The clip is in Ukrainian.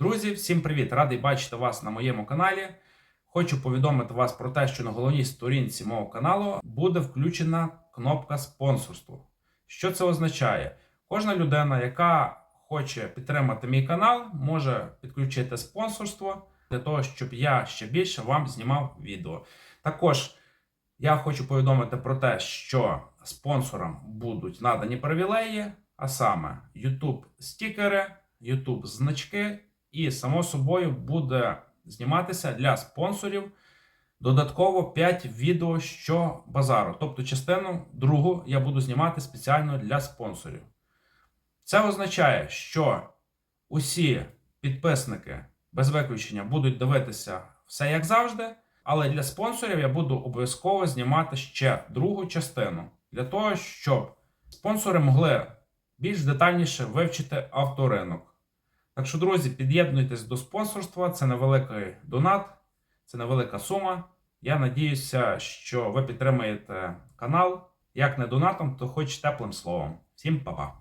Друзі, всім привіт! Радий бачити вас на моєму каналі. Хочу повідомити вас про те, що на головній сторінці мого каналу буде включена кнопка спонсорству. Що це означає? Кожна людина, яка хоче підтримати мій канал, може підключити спонсорство для того, щоб я ще більше вам знімав відео. Також я хочу повідомити про те, що спонсорам будуть надані привілеї, а саме YouTube стікери, YouTube значки, і само собою буде зніматися для спонсорів додатково 5 відео що базару. Тобто частину другу я буду знімати спеціально для спонсорів. Це означає, що усі підписники без виключення будуть дивитися все як завжди. Але для спонсорів я буду обов'язково знімати ще другу частину для того, щоб спонсори могли більш детальніше вивчити авторинок. Так що, друзі, під'єднуйтесь до спонсорства, це невеликий донат, це невелика сума. Я надіюся, що ви підтримаєте канал. Як не донатом, то хоч теплим словом. Всім па-па!